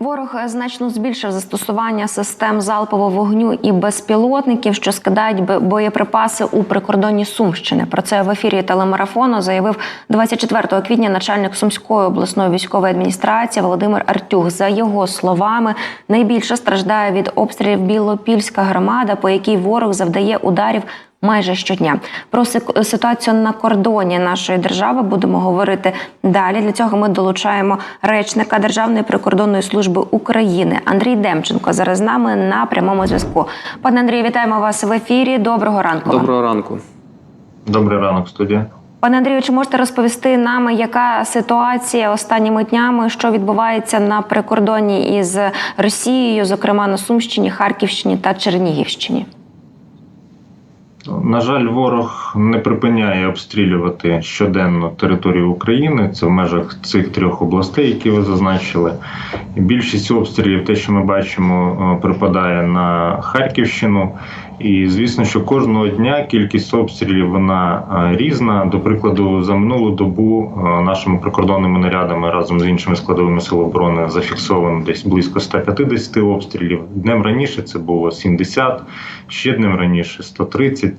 Ворог значно збільшив застосування систем залпового вогню і безпілотників, що скидають бо- боєприпаси у прикордонні Сумщини. Про це в ефірі телемарафону заявив 24 квітня начальник Сумської обласної військової адміністрації Володимир Артюх. За його словами, найбільше страждає від обстрілів Білопільська громада, по якій ворог завдає ударів майже щодня. Про ситуацію на кордоні нашої держави будемо говорити далі. Для цього ми долучаємо речника Державної прикордонної служби України Андрій Демченко. Зараз з нами на прямому зв'язку. Пане Андрію, вітаємо вас в ефірі. Доброго ранку. Доброго ранку. Добрий ранок, студія. Пане Андрію, чи можете розповісти нам, яка ситуація останніми днями, що відбувається на прикордонні із Росією, зокрема на Сумщині, Харківщині та Чернігівщині? На жаль, ворог не припиняє обстрілювати щоденно територію України. Це в межах цих трьох областей, які ви зазначили. Більшість обстрілів, те, що ми бачимо, е, припадає на Харківщину. І звісно, що кожного дня кількість обстрілів вона е, різна. До прикладу, за минулу добу е, нашими прикордонними нарядами разом з іншими складовими сил оборони зафіксовано десь близько 150 обстрілів. Днем раніше це було 70, ще днем раніше 130.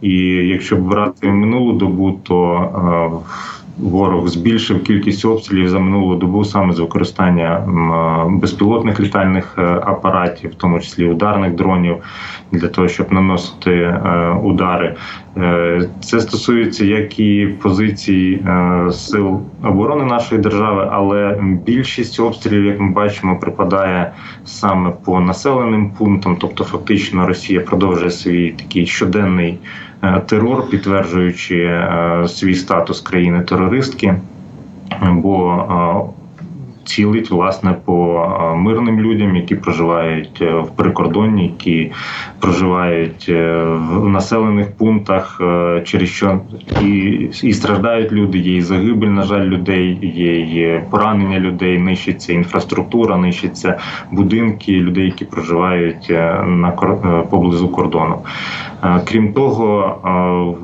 І якщо брати минулу добу, то е, ворог збільшив кількість обстрілів за минулу добу саме з використання е, безпілотних літальних е, апаратів, в тому числі ударних дронів, для того, щоб наносити е, удари. Це стосується як і позицій сил оборони нашої держави, але більшість обстрілів, як ми бачимо, припадає саме по населеним пунктам. Тобто, фактично, Росія продовжує свій такий щоденний терор, підтверджуючи е, свій статус країни-терористки, бо е, цілить власне по е, мирним людям, які проживають е, в прикордонні, які проживають е, в населених пунктах, через що і, і страждають люди. Є і загибель, на жаль, людей, є і поранення людей, нищиться інфраструктура, нищаться будинки людей, які проживають на поблизу кордону. Крім того,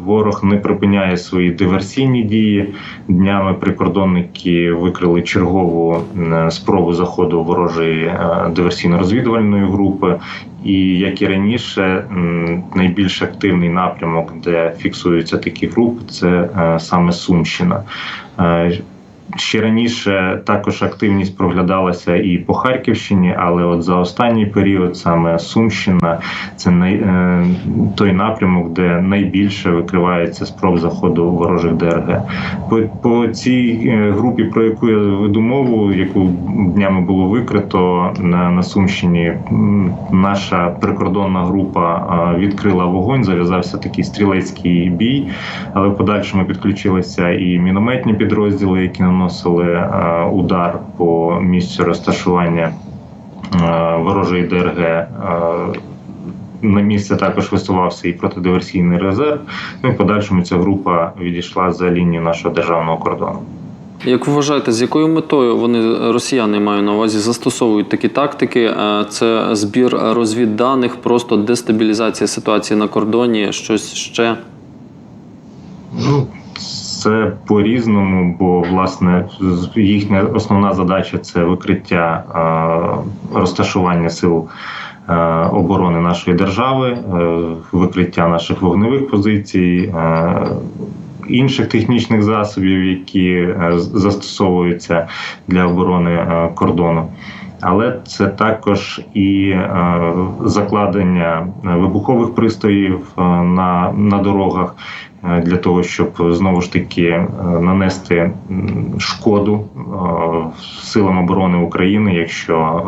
ворог не припиняє свої диверсійні дії. Днями прикордонники викрили чергову спробу заходу ворожої е, диверсійно-розвідувальної групи. І як і раніше, найбільш активний напрямок, де фіксуються такі групи, це е, саме Сумщина. Ще раніше також активність проглядалася і по Харківщині, але от за останній період саме Сумщина це най, е, той напрямок, де найбільше викривається спроб заходу ворожих ДРГ. По, по цій е, групі, про яку я веду мову, яку днями було викрито на, на Сумщині, наша прикордонна група е, відкрила вогонь, зав'язався такий стрілецький бій, але в подальшому підключилися і мінометні підрозділи, які наносили е, удар по місцю розташування е, ворожої ДРГ. е, На місце також висувався і протидиверсійний резерв. Ну і в подальшому ця група відійшла за лінію нашого державного кордону. Як ви вважаєте, з якою метою вони росіяни маю на увазі застосовують такі тактики? Це збір розвідданих, просто дестабілізація ситуації на кордоні, щось ще. Ну, це по-різному, бо власне їхня основна задача це викриття розташування сил оборони нашої держави, е, викриття наших вогневих позицій. Е, Інших технічних засобів, які е, застосовуються для оборони кордону, але це також і закладення вибухових пристроїв е, на, на дорогах для того, щоб знову ж таки е, нанести шкоду е, силам оборони України, якщо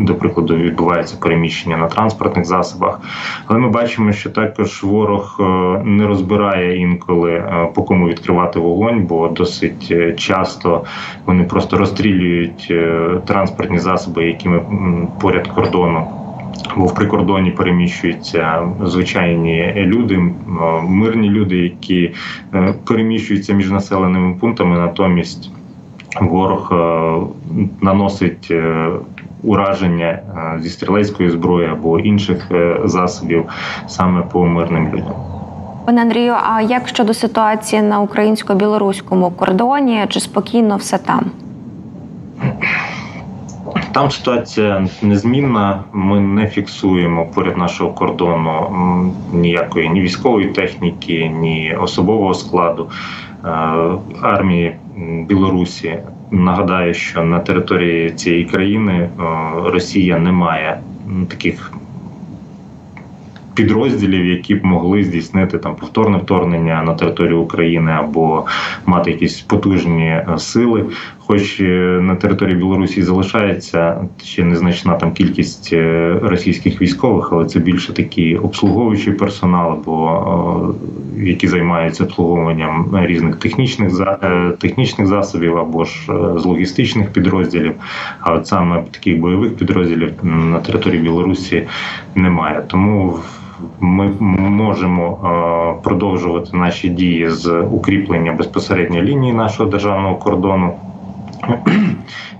до, прикладу відбувається переміщення на транспортних засобах. Але ми бачимо, що також ворог е, не розбирає інколи е, по кому відкривати вогонь, бо досить е, часто вони просто розстрілюють е, транспортні засоби, якими поряд кордону. Бо в прикордоні переміщуються звичайні люди, мирні люди, які е, переміщуються між населеними пунктами. Натомість ворог е, наносить е, ураження зі стрілецької зброї або інших засобів саме по мирним людям. Пане Андрію, а як щодо ситуації на українсько-білоруському кордоні? Чи спокійно все там? Там ситуація незмінна. Ми не фіксуємо поряд нашого кордону ніякої ні військової техніки, ні особового складу е, армії Білорусі. Нагадаю, що на території цієї країни е, Росія не має таких підрозділів, які б могли здійснити там повторне вторгнення на територію України або мати якісь потужні е, сили. Хоч е, на території Білорусі залишається ще незначна там кількість е, російських військових, але це більше такий обслуговуючий персонал, або е, які займаються обслуговуванням різних технічних технічних засобів або ж з логістичних підрозділів. А от саме таких бойових підрозділів на території Білорусі немає. Тому ми можемо продовжувати наші дії з укріплення безпосередньо лінії нашого державного кордону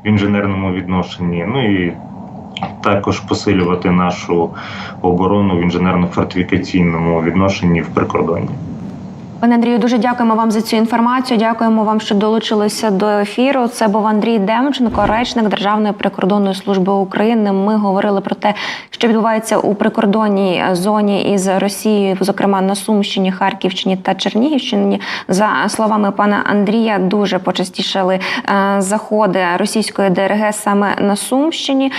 в інженерному відношенні. Ну і також посилювати нашу оборону в інженерно-фортифікаційному відношенні в прикордонні. Пане Андрію, дуже дякуємо вам за цю інформацію. Дякуємо вам, що долучилися до ефіру. Це був Андрій Демченко, речник Державної прикордонної служби України. Ми говорили про те, що відбувається у прикордонній зоні із Росією, зокрема на Сумщині, Харківщині та Чернігівщині. За словами пана Андрія, дуже почастішали е, заходи російської ДРГ саме на Сумщині.